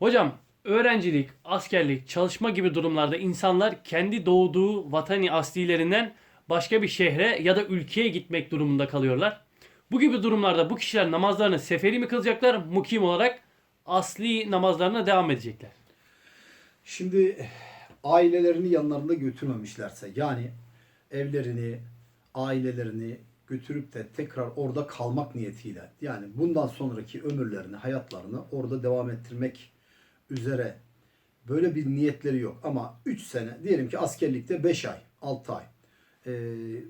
Hocam öğrencilik, askerlik, çalışma gibi durumlarda insanlar kendi doğduğu vatani aslilerinden başka bir şehre ya da ülkeye gitmek durumunda kalıyorlar. Bu gibi durumlarda bu kişiler namazlarını seferi mi kılacaklar, mukim olarak asli namazlarına devam edecekler. Şimdi ailelerini yanlarında götürmemişlerse yani evlerini, ailelerini götürüp de tekrar orada kalmak niyetiyle yani bundan sonraki ömürlerini, hayatlarını orada devam ettirmek üzere böyle bir niyetleri yok. Ama 3 sene diyelim ki askerlikte 5 ay, 6 ay, ee,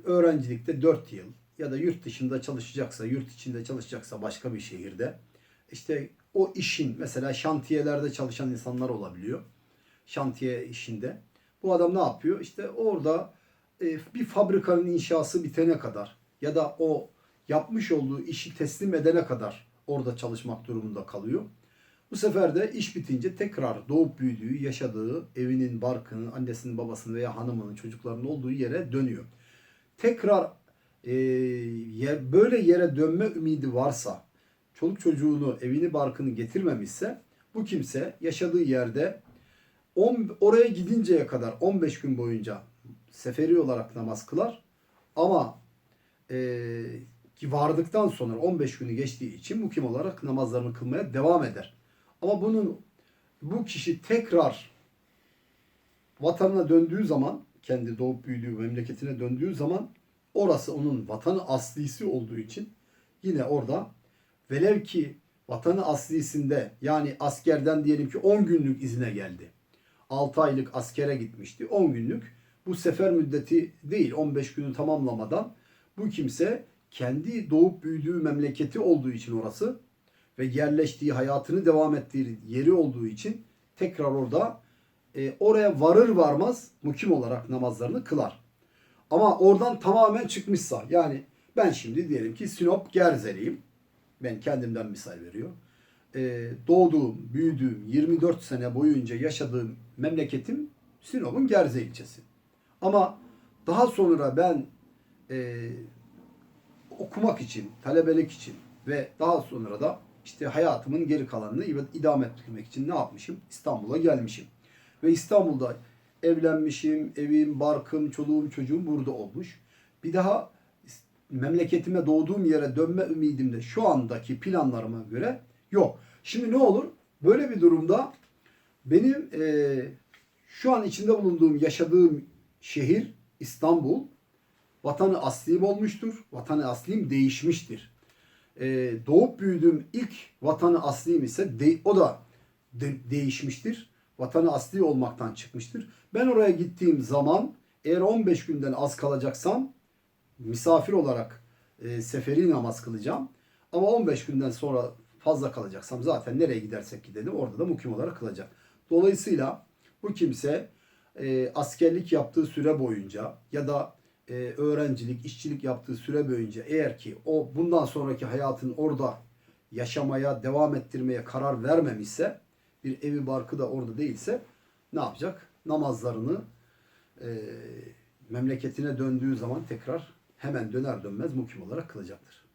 öğrencilikte 4 yıl ya da yurt dışında çalışacaksa, yurt içinde çalışacaksa başka bir şehirde işte o işin mesela şantiyelerde çalışan insanlar olabiliyor şantiye işinde. Bu adam ne yapıyor? İşte orada e, bir fabrikanın inşası bitene kadar ya da o yapmış olduğu işi teslim edene kadar orada çalışmak durumunda kalıyor. Bu sefer de iş bitince tekrar doğup büyüdüğü, yaşadığı evinin, barkının, annesinin, babasının veya hanımının, çocuklarının olduğu yere dönüyor. Tekrar e, yer, böyle yere dönme ümidi varsa, çoluk çocuğunu, evini, barkını getirmemişse bu kimse yaşadığı yerde on, oraya gidinceye kadar 15 gün boyunca seferi olarak namaz kılar. Ama e, ki vardıktan sonra 15 günü geçtiği için mukim olarak namazlarını kılmaya devam eder. Ama bunun bu kişi tekrar vatanına döndüğü zaman kendi doğup büyüdüğü memleketine döndüğü zaman orası onun vatanı aslisi olduğu için yine orada velev ki vatanı aslisinde yani askerden diyelim ki 10 günlük izine geldi. 6 aylık askere gitmişti. 10 günlük bu sefer müddeti değil 15 günü tamamlamadan bu kimse kendi doğup büyüdüğü memleketi olduğu için orası ve yerleştiği hayatını devam ettiği yeri olduğu için tekrar orada e, oraya varır varmaz mukim olarak namazlarını kılar. Ama oradan tamamen çıkmışsa yani ben şimdi diyelim ki Sinop Gerzeliyim. Ben kendimden misal veriyor. Ee, doğduğum, büyüdüğüm, 24 sene boyunca yaşadığım memleketim Sinop'un Gerze ilçesi. Ama daha sonra ben e, okumak için, talebelik için ve daha sonra da işte hayatımın geri kalanını idame ettirmek için ne yapmışım? İstanbul'a gelmişim. Ve İstanbul'da evlenmişim, evim, barkım, çoluğum, çocuğum burada olmuş. Bir daha memleketime doğduğum yere dönme ümidim de şu andaki planlarıma göre yok. Şimdi ne olur? Böyle bir durumda benim e, şu an içinde bulunduğum, yaşadığım şehir İstanbul vatanı aslim olmuştur. Vatanı aslim değişmiştir. E, doğup büyüdüğüm ilk vatanı aslim ise de, o da de, değişmiştir. Vatanı asli olmaktan çıkmıştır. Ben oraya gittiğim zaman eğer 15 günden az kalacaksam misafir olarak e, seferi namaz kılacağım. Ama 15 günden sonra fazla kalacaksam zaten nereye gidersek gidelim orada da mukim olarak kılacak. Dolayısıyla bu kimse e, askerlik yaptığı süre boyunca ya da e, öğrencilik, işçilik yaptığı süre boyunca eğer ki o bundan sonraki hayatını orada yaşamaya, devam ettirmeye karar vermemişse, bir evi barkı da orada değilse ne yapacak? Namazlarını e, memleketine döndüğü zaman tekrar hemen döner dönmez mukim olarak kılacaktır.